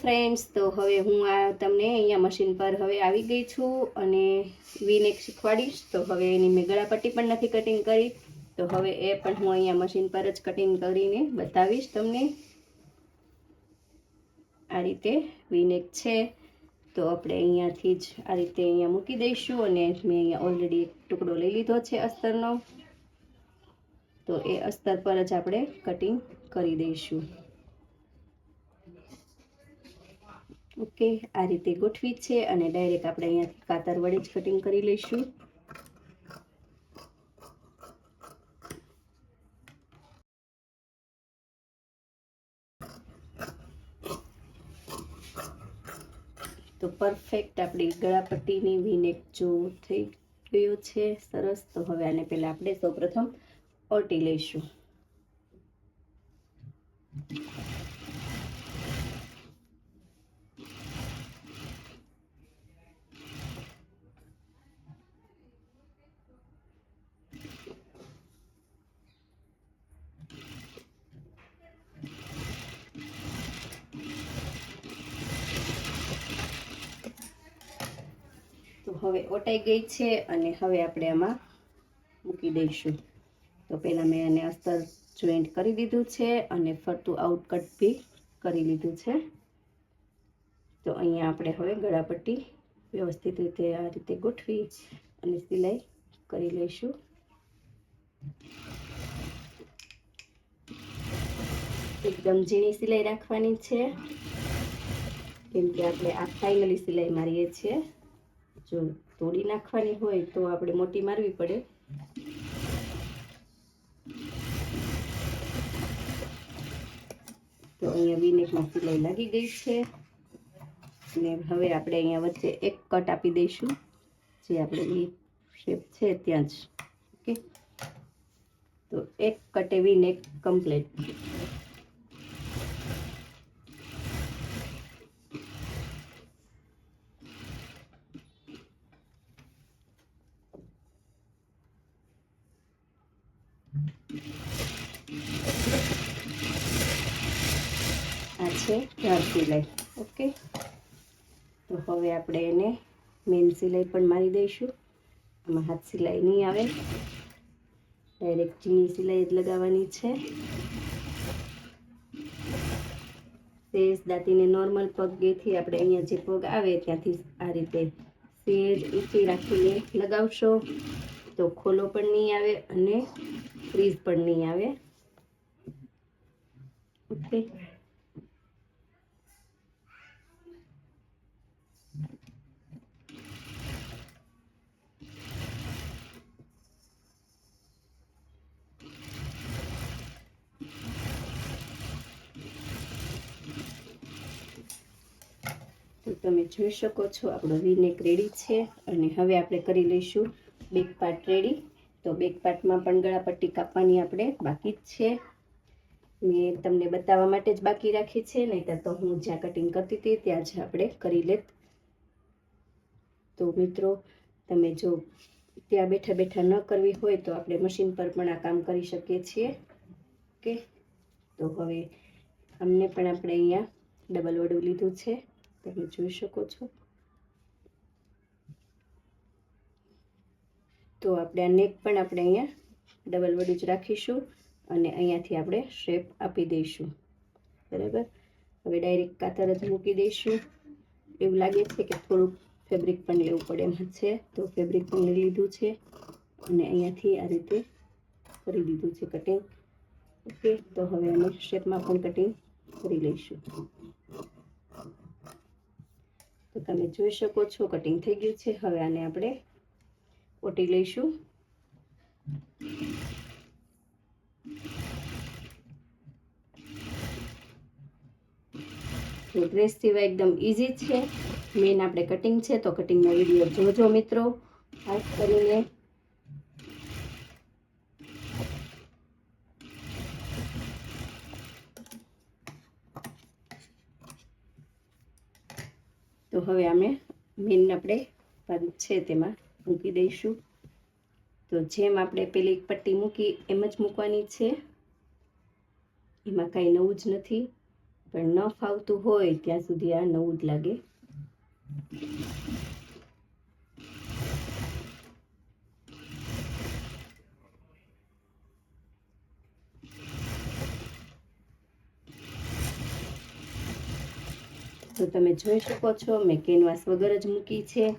Friends તો હવે હું આ તમને અહીંયા મશીન પર હવે આવી ગઈ છું અને વીનેક શીખવાડીશ. તો હવે એની મેં ગળાપટ્ટી પણ નથી કટિંગ કરી. તો હવે એ પણ હું અહીંયા મશીન પર જ કટિંગ કરીને બતાવીશ તમને. આ રીતે વીનેક છે. તો આપણે અહીંયાથી જ આ રીતે અહીંયા મૂકી દઈશું અને મેં અહીંયા ઓલરેડી એક ટુકડો લઈ લીધો છે અસ્તરનો. તો એ અસ્તર પર જ આપણે કટિંગ કરી દઈશું. ઓકે, આ રીતે ગોઠવી છે અને ડાયરેક્ટ આપણે અહીંયાથી કાતર વડે જ કટિંગ કરી લઈશું. તો પરફેક્ટ આપણી ગળાપટ્ટીની વીનેક જો થઈ ગયો છે, સરસ. તો હવે આને પહેલાં આપણે સૌપ્રથમ ઓટી લઈશું. હવે ઓટાઈ ગઈ છે અને હવે આપણે આમાં મૂકી દઈશું. તો પહેલાં મેં એને અસ્તર જોઈન્ટ કરી દીધું છે અને ફરતું આઉટકટ બી કરી લીધું છે. તો અહીંયા આપણે હવે ગળાપટ્ટી વ્યવસ્થિત રીતે આ રીતે ગોઠવી અને સિલાઈ કરી લઈશું. એકદમ ઝીણી સિલાઈ રાખવાની છે. કેમ કે આપણે આ ફાઇનલી સિલાઈ મારીએ છીએ. જો તોડી નાખવાની હોય તો આપણે મોટી મારવી પડે. તો અહીંયા વીનેકમાં સિલાઈ લાગી ગઈ છે. અને હવે આપણે અહીંયા વચ્ચે એક કટ આપી દઈશું. જે આપણે એ શેપ છે ત્યાં જ. ઓકે? તો એક કટે વિનેક કમ્પ્લીટ આ છે ચાર સિલાઈ. ઓકે? તો હવે આપણે એને મેન સિલાઈ પણ મારી દઈશું. આમાં હાથ સિલાઈ નહીં આવે. ડાયરેક્ટ ચીની સિલાઈ જ લગાવવાની છે. સેજ દાંતીને નોર્મલ પગેથી આપણે અહીંયા જે પગ આવે ત્યાંથી આ રીતે સેજ ઊંચી રાખીને લગાવશો. તો ખોલો પણ નહીં આવે અને ફ્રીઝ પણ નહીં આવે. ઓકે? તમે જોઈ શકો છો, આપણો વીનેક રેડી છે અને હવે આપણે કરી લઈશું બેક પાર્ટ રેડી તો બેક પાર્ટમાં પણ ગળાપટ્ટી કાપવાની આપણે બાકી જ છે. મેં તમને બતાવવા માટે જ બાકી રાખી છે નહીં તો હું જ્યાં કટિંગ કરતી હતી ત્યાં જ આપણે કરી લેત. તો મિત્રો, તમે જો ત્યાં બેઠા બેઠા ન કરવી હોય તો આપણે મશીન પર પણ આ કામ કરી શકીએ છીએ. ઓકે તો હવે અમને પણ આપણે અહીંયા ડબલ વડું લીધું છે. તમે જોઈ શકો છો. તો આપણે આ નેક પણ આપણે અહીંયા ડબલ વડી જ રાખીશું અને અહીંયાથી આપણે શેપ આપી દઈશું. બરાબર? હવે ડાયરેક્ટ કાતર જ મૂકી દઈશું. એવું લાગે છે કે થોડુંક ફેબ્રિક પણ લેવું પડે એમ છે. તો ફેબ્રિક પણ લઈ લીધું છે અને અહીંયાથી આ રીતે કરી દીધું છે કટિંગ ઓકે તો હવે અમે શેપમાં પણ કટિંગ કરી લઈશું. તો તમે જોઈ શકો છો કટિંગ થઈ ગયું છે. હવે આને આપણે ઓટી લઈશું. તો ડ્રેસ સિવાય એકદમ ઇઝી છે. મેન આપણે કટિંગ છે, તો કટિંગનો વીડિયો જોજો મિત્રો. ખાસ કરીને તો હવે અમે મેન આપણે પદ છે તેમાં મૂકી દઈશું. તો જેમ આપણે પેલી એક પટ્ટી મૂકી એમ જ મૂકવાની છે. એમાં કાંઈ નવું જ નથી. પણ ન ફાવતું હોય ત્યાં સુધી આ નવું જ લાગે તો તમે જોઈ શકો છો. મેં કેનવાસ વગર જ મૂકી છે.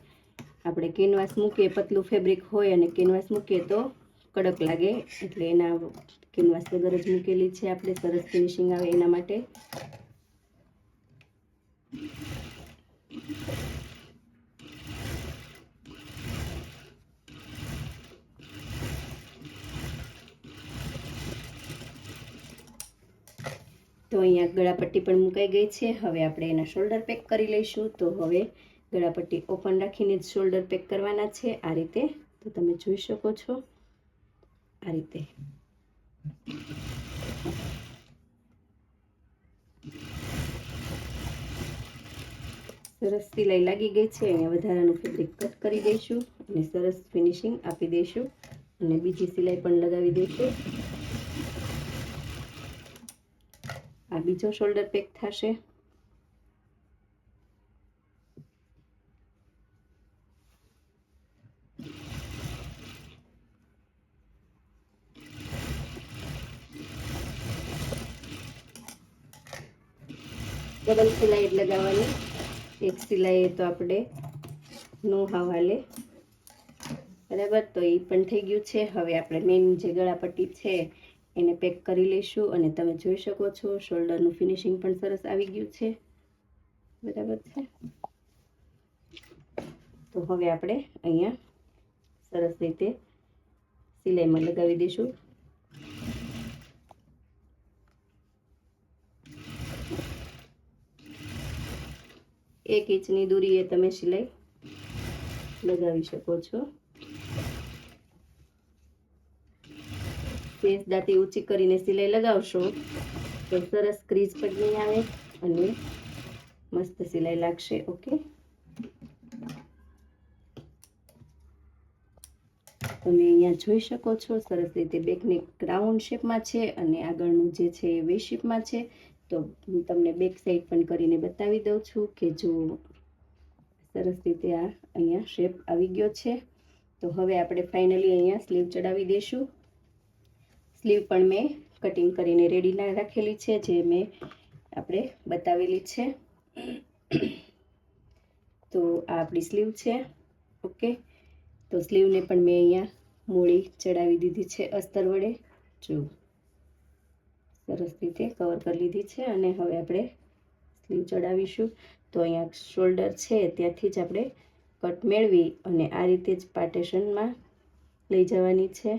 આપણે કેનવાસ મૂકીએ, પતલું ફેબ્રિક હોય અને કેનવાસ મૂકીએ તો કડક લાગે. એટલે એના કેનવાસ વગર જ મૂકેલી છે. આપણે સરસ ફિનિશિંગ આવે એના માટે. તો અહીંયા ગળાપટ્ટી પણ મુકાઈ ગઈ છે. હવે આપણે એના શોલ્ડર પેક કરી લઈશું. તો હવે ગળાપટ્ટી ઓપન રાખીને જ શોલ્ડર પેક કરવાના છે આ રીતે. તો તમે જોઈ શકો છો આ રીતે. સરસ સિલાઈ લાગી ગઈ છે. અહીંયા વધારાનું ફેબ્રિક કટ કરી દઈશું અને સરસ ફિનિશિંગ આપી દઈશું અને બીજી સિલાઈ પણ લગાવી દઈશું. આ બીજો શોલ્ડર પેક થશે. ડબલ સિલાઈ લગાવવાની. એક સિલાઈ તો આપણે નો હવાલે. બરાબર? તો એ પણ થઈ ગયું છે. હવે આપણે મેઇન જે ગળાપટ્ટી છે એને પેક કરી લઈશું અને તમે જોઈ શકો છો, શોલ્ડરનું ફિનિશિંગ પણ સરસ આવી ગયું છે. બરાબર છે? તો હવે આપણે અહીંયા સરસ રીતે સિલાઈમાં લગાવી દઈશું. એક ઇંચની દૂરીએ તમે સિલાઈ લગાવી શકો છો. પેસ દાંતી ઊંચી કરીને સિલાઈ લગાવશો તો સરસ ક્રીઝ પણ નહીં આવે અને મસ્ત સિલાઈ લાગશે, ઓકે? તમે અહીંયા જોઈ શકો છો, સરસ રીતે બેકને રાઉન્ડ શેપમાં છે અને આગળનું જે છે એ વે શેપમાં છે. તો હું તમને બેક સાઈડ પણ કરીને બતાવી દઉં છું કે જો સરસ રીતે આ અહીંયા શેપ આવી ગયો છે. તો હવે આપણે ફાઇનલી અહીંયા સ્લીવ ચડાવી દઈશું. સ્લીવ પણ મેં કટિંગ કરીને રેડીના રાખેલી છે, જે મેં આપણે બતાવેલી છે. તો આ આપણી સ્લીવ છે, ઓકે? તો સ્લીવને પણ મેં અહીંયા મૂળી ચડાવી દીધી છે અસ્તર વડે. જો, સરસ રીતે કવર કરી લીધી છે અને હવે આપણે સ્લીવ ચડાવીશું. તો અહીંયા શોલ્ડર છે, ત્યાંથી જ આપણે કટ મેળવી અને આ રીતે જ પાર્ટેશનમાં લઈ જવાની છે.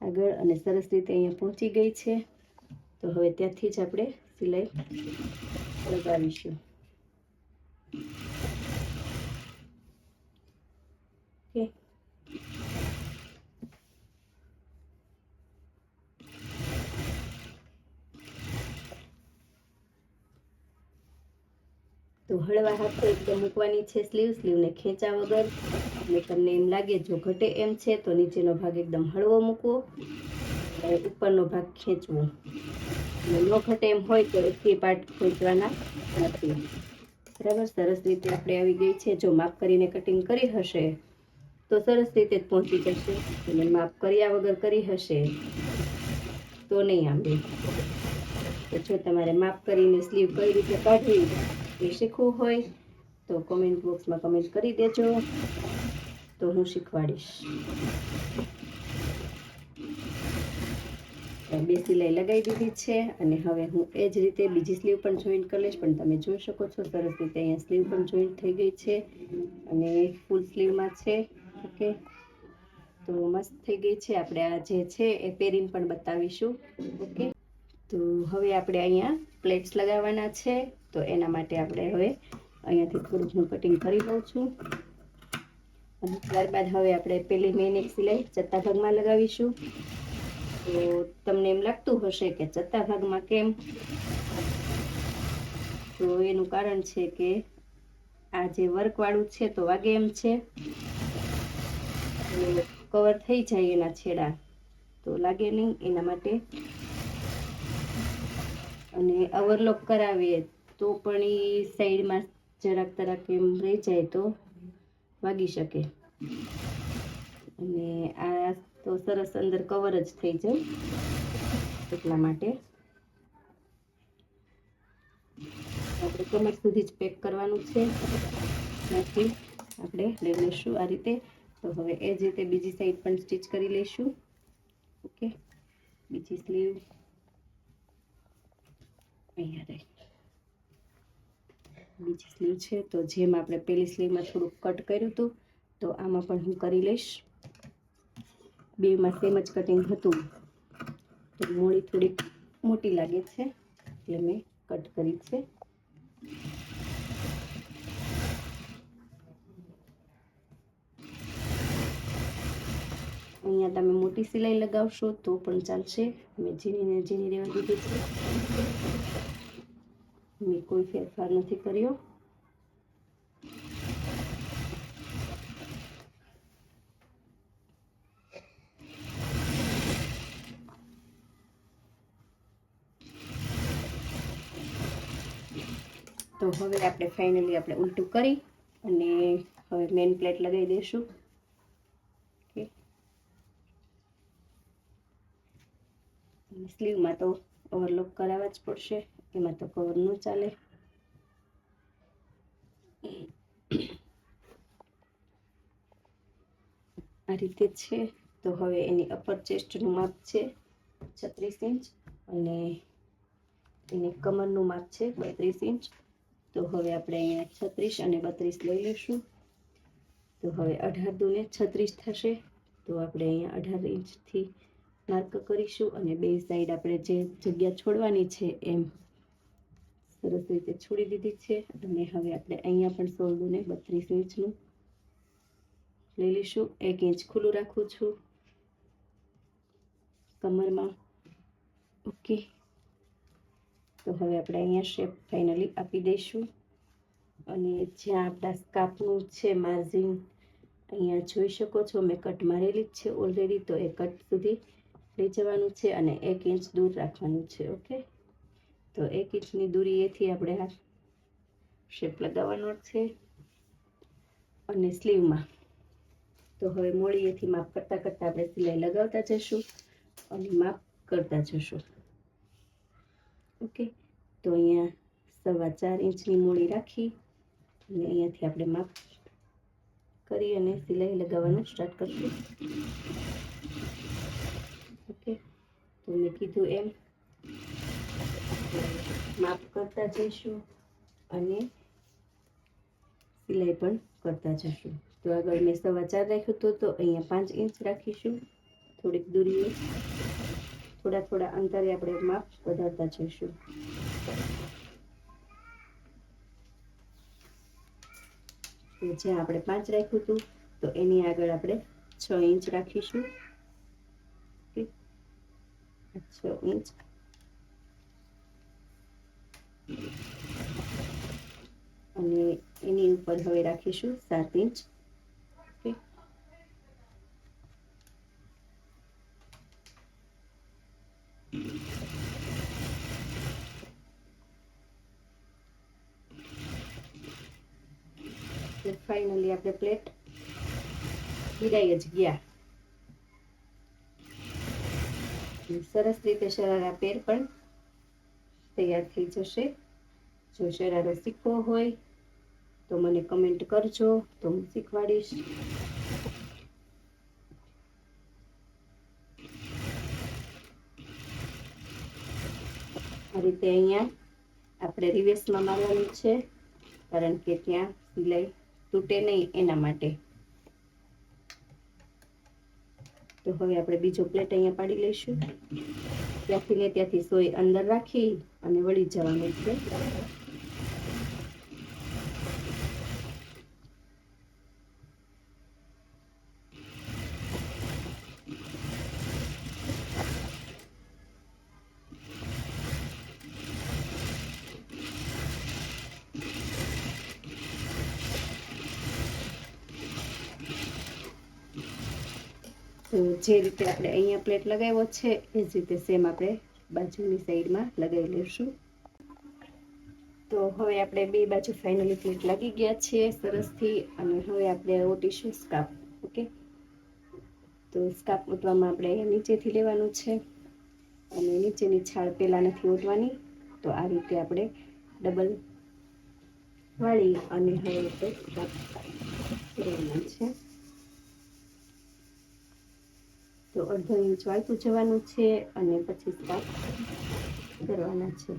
આગળ અને સરસ રીતે અહીંયા પહોંચી ગઈ છે. તો હવે ત્યાંથી જ આપણે સિલાઈ લગાવીશું. ઓકે. તો હળવા હાથે એકદમ મૂકવાની છે, સ્લીવ, સ્લીવને ખેંચા વગર. અને તમને એમ લાગે જો ઘટે એમ છે, તો નીચેનો ભાગ એકદમ હળવો મૂકવો અને ઉપરનો ભાગ ખેંચવો. અને ન ઘટે એમ હોય તો એકથી પાર્ટ ખેંચવાના નથી. બરાબર? સરસ રીતે આપણે આવી ગઈ છે. જો માપ કરીને કટિંગ કરી હશે, તો સરસ રીતે જ પહોંચી જશે. અને માપ કર્યા વગર કરી હશે, તો નહીં આંબે. તો જો તમારે માપ કરીને સ્લીવ કઈ રીતે કાઢવી એ શીખવું હોય, તો કોમેન્ટ બોક્સમાં કમેન્ટ કરી દેજો. તો હું શીખવાડીશ. બે સિલાઈ લગાવી દીધી છે અને હવે હું એ જ રીતે બીજી સ્લીવ પણ જોઈન્ટ કરી લઈશ, પણ તમે જોઈ શકો છો સરસ રીતે અહીંયા સ્લીવ પણ જોઈન્ટ થઈ ગઈ છે અને ફૂલ સ્લીવમાં છે. ઓકે. તો મસ્ત થઈ ગઈ છે. આપણે આ જે છે એ પહેરીને પણ બતાવીશું. ઓકે. તો હવે આપણે અહીંયા પ્લેટ્સ લગાવવાના છે. તો એના માટે આપણે હવે અહીંયાથી થોડું હું કટિંગ કરી લઉં છું. અને ત્યારબાદ હવે આપણે પેલી મેઇન એક સિલાઈ ચત્તા ભાગમાં લગાવીશું. તો તમને એમ લાગતું હશે કે ચત્તા ભાગમાં કેમ? તો એનું કારણ છે કે આ જે વર્કવાળું છે તો વાગે એમ છે. કવર થઈ જાય એના છેડા. તો લાગે નહીં એના માટે. અને ઓવરલોક કરાવીએ તો પણ એ સાઈડમાં જરાક તરાક એમ રહી જાય તો. વાગી શકે. અને આ તો સરસ અંદર કવર જ થઈ જાય એટલા માટે. આપણે કમર સુધી જ પેક કરવાનું છે. નથી, આપણે લઈ લઈશું આ રીતે. તો હવે એ જ રીતે બીજી સાઈડ પણ સ્ટીચ કરી લઈશું. ઓકે? બીજી સ્લીવ અહીંયા રહી. બીજી સ્લીવ છે, તો જેમ આપણે પહેલી સ્લીવમાં થોડુંક કટ કર્યું હતું, તો આમાં પણ હું કરી લઈશ. બેમાં સેમ જ કટિંગ હતું. તો મોડી થોડીક મોટી લાગે છે, એટલે મેં કટ કરી છે. અહીંયા તમે મોટી સિલાઈ લગાવશો તો પણ ચાલશે. મેં ઝીણીને ઝીણી રહેવા દીધી છે. મેં કોઈ ફેરફાર નથી કર્યો. તો હવે આપણે ફાઇનલી આપણે ઉલટું કરી અને હવે મેઇન પ્લેટ લગાવી દઈશું. ઓકે સ્લીવમાં તો ઓવરલોક કરાવવા જ પડશે. એમાં તો કવર ન ચાલે આ રીતે છે તો હવે એની અપર ચેસ્ટનું માપ છે છત્રીસ ઇંચ અને એની કમરનું માપ છે બત્રીસ ઇંચ તો હવે આપણે અહીંયા છત્રીસ અને બત્રીસ લઈ લઈશું તો હવે અઢાર દુને છત્રીસ થશે તો આપણે અહીંયા અઢાર ઇંચથી માર્ક કરીશું અને બે સાઈડ આપણે જે જગ્યા છોડવાની છે એમ સરસ રીતે છોડી દીધી છે. અને હવે આપણે અહીંયા પણ સોળ દુને બત્રીસ ઇંચનું લઈ લઈશું. એક ઇંચ ખુલ્લું રાખું છું. કમરમાં. ઓકે તો હવે આપણે અહીંયા શેપ ફાઇનલી આપી દઈશું. અને જ્યાં આપણા સ્કાપનું છે માર્જિન અહીંયા જોઈ શકો છો મેં કટ મારેલી જ છે ઓલરેડી તો એ કટ સુધી લઈ જવાનું છે અને એક ઇંચ દૂર રાખવાનું છે ઓકે તો એક ઇંચની દૂરી એથી આપણે આ શેપ લગાવવાનો છે અને સ્લીવમાં તો હવે મોડીએથી માપ કરતાં કરતાં આપણે સિલાઈ લગાવતા જઈશું અને માપ કરતા જઈશું. ઓકે તો અહીંયા સવા ચાર ઇંચની મૂડી રાખી અને અહીંયાથી આપણે માપ કરી અને સિલાઈ લગાવવાનું સ્ટાર્ટ કરશું. ઓકે તો મેં કીધું એમ માપ કરતા જઈશું અને સિલાઈ પણ કરતા જઈશું. તો આગળ મેં સવા ચાર રાખ્યું હતું તો અહીંયા પાંચ ઇંચ રાખીશું. થોડીક દૂરીએ થોડા થોડા અંતરે આપણે માપ વધારતા જઈશું. જ્યાં આપણે પાંચ રાખ્યું હતું, તો એની આગળ આપણે છ ઇંચ રાખીશું. છ ઇંચ અને એની ઉપર હવે રાખીશું સાત ઇંચ. ફાઇનલી આપણે પ્લેટ ગિરાઈ જ ગયા. સરસ રીતે શરારા પેર પણ તૈયાર થઈ જશે. જો શરારો શીખવો હોય, તો મને કમેન્ટ કરજો, તો હું શીખવાડીશ. આ રીતે અહીંયા આપણે રિવેસમાં મારવાનું છે, કારણ કે ત્યાં સિલાઈ તૂટે નહીં એના માટે. તો હવે આપણે બીજો પ્લેટ અહીંયા પાડી લઈશું. ત્યાંથી ને ત્યાંથી સોય અંદર રાખી અને વળી જવાનું છે. તો જે રીતે આપણે અહીંયા પ્લેટ લગાવ્યો છે, એ જ રીતે સેમ આપણે બાજુની સાઈડમાં લગાવી લઈશું તો હવે આપણે બે બાજુ ફાઇનલી પ્લેટ લાગી ગયા છે, સરસથી અને હવે આપણે ઓટીશું સ્કાપ ઓકે? તો સ્કાપ ઓટવામાં આપણે નીચેથી લેવાનું છે અને નીચેની છાળ પહેલાં નથી ઓટવાની. તો આ રીતે આપણે ડબલ વાળી અને હવે છે. તો અડધો ઇંચ વાળતું જવાનું છે અને પછી સ્કાપ કરવાના છે.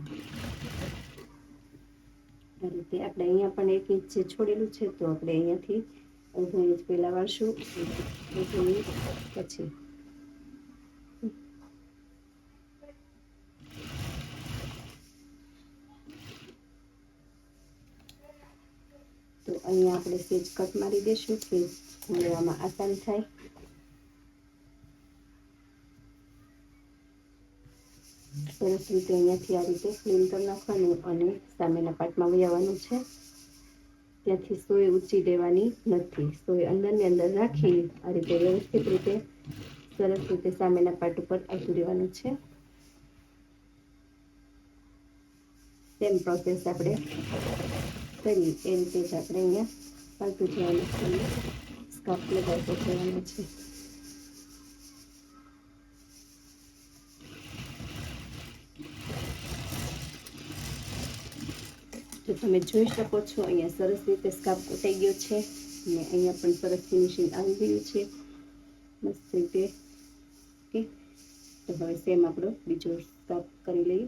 આ રીતે આપણે અહીંયા પણ એક ઇંચ જે છોડેલું છે તો આપણે અહીંયાથી અડધો ઇંચ પહેલાં વાળશું, અડધો ઇંચ પછી. તો અહીંયા આપણે સેજ કટ મારી દઈશું કે લેવામાં આસાન થાય. સરસ રીતે અહીંયાથી આ રીતે કરી નાખવાનું અને સામેના પાર્ટમાં વયાવાનું છે. ત્યાંથી સોય ઊંચી દેવાની નથી. સોય અંદરની અંદર રાખી આ રીતે વ્યવસ્થિત રીતે સરસ રીતે સામેના પાર્ટ ઉપર આવતું દેવાનું છે. સેમ પ્રોસેસ આપણે કરી એ રીતે જ આપણે અહીંયા પાલતું જવાનું છે. સ્કાર્ફ લગાવતો જવાનું છે. તમે જોઈ શકો છો, અહીંયા સરસ રીતે સ્કાપ કૂટાઈ ગયો છે અને અહીંયા પણ સરસ ફિનિશિંગ આવી ગયું છે. મસ્ત રીતે. ઓકે. તો હવે સેમ આપણો બીજો સ્કાપ કરી લઈએ.